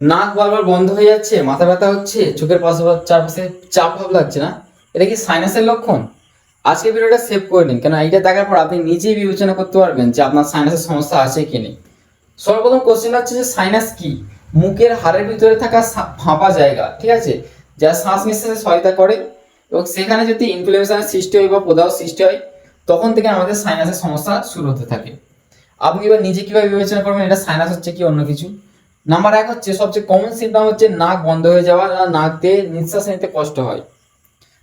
নাক বারবার বন্ধ হয়ে যাচ্ছে, মাথা ব্যথা হচ্ছে, চোখের পাশে চারপাশে চাপ ভাব লাগছে না। এটা কি সাইনাসের লক্ষণ? আজকে ভিডিওটা সেভ করে নিন কেন এইটা দেখার পর আপনি নিজেই বিবেচনা করতে পারবেন যে আপনার সাইনাসের সমস্যা আছে কি নেই। সর্বপ্রথম কোশ্চেন হচ্ছে যে সাইনাস কি? মুখের হাড়ের ভিতরে থাকা ফাঁপা জায়গা, ঠিক আছে? যা শ্বাস নিঃশ্বাসে সহায়তা করে এবং সেখানে যদি ইনফ্লামেশনের সৃষ্টি হয় বা প্রদাহ সৃষ্টি হয়, তখন থেকে আমাদের সাইনাসের সমস্যা শুরু হতে থাকে। আপনি এবার নিজে কীভাবে বিবেচনা করবেন, এটা সাইনাস হচ্ছে কি, অন্য কিছু? নাম্বার এক হচ্ছে, সবচেয়ে কমন সিমটম হচ্ছে নাক বন্ধ হয়ে যাওয়া আর নাক দিয়ে নিঃশ্বাস নিতে কষ্ট হয়।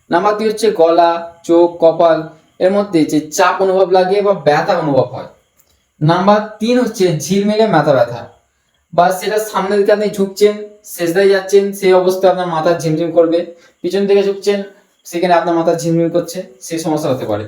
নাম্বার দুই হচ্ছে গলা, চোখ, কপাল, এর মধ্যে যে চাপ অনুভব লাগে বা ব্যথা অনুভব হয়। নাম্বার তিন হচ্ছে ঝিলমিলে মাথা ব্যথা। বা সেটা সামনের দিকে আপনি ঝুঁকছেন শেষদায় যাচ্ছেন, সেই অবস্থায় আপনার মাথা ঝিমঝিম করবে। পিছন দিকে ঝুঁকছেন, সেখানে আপনার মাথা ঝিমঝিম করছে, সেই সমস্যা হতে পারে।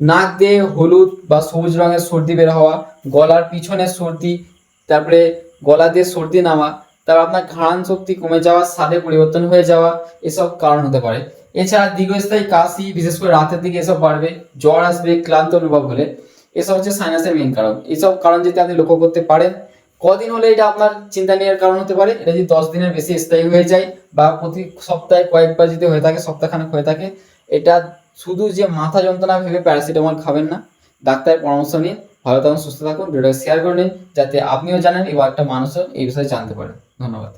নাক দিয়ে হলুদ বা সবুজ রঙের সর্দি বের হওয়া, গলার পিছনে সর্দি, তারপরে গলা দিয়ে সর্দি নামা, তারপর আপনার ঘ্রাণ শক্তি কমে যাওয়া, স্বাদে পরিবর্তন হয়ে যাওয়া, এসব কারণ হতে পারে। এছাড়া দীর্ঘস্থায়ী কাশি, বিশেষ করে রাতের দিকে এসব বাড়বে, জ্বর আসবে, ক্লান্ত অনুভব হলে। এসব হচ্ছে সাইনাসের মেইন কারণ। এসব কারণ যদি আপনি লক্ষ্য করতে পারেন, কদিন হলে এটা আপনার চিন্তা নেওয়ার কারণ হতে পারে। এটা যদি দশ দিনের বেশি স্থায়ী হয়ে যায় বা প্রতি সপ্তাহে কয়েকবার যদি হয়ে থাকে, সপ্তাহখানেক হয়ে থাকে, এটা শুধু যে মাথা যন্ত্রণা ভেবে প্যারাসিটামল খাবেন না। ডাক্তারের পরামর্শ নিন। ভালো থাকুন, সুস্থ থাকুন, ভিডিওটা শেয়ার করে নিন, যাতে আপনিও জানেন এবং একটা মানুষও এই বিষয়ে জানতে পারে। ধন্যবাদ।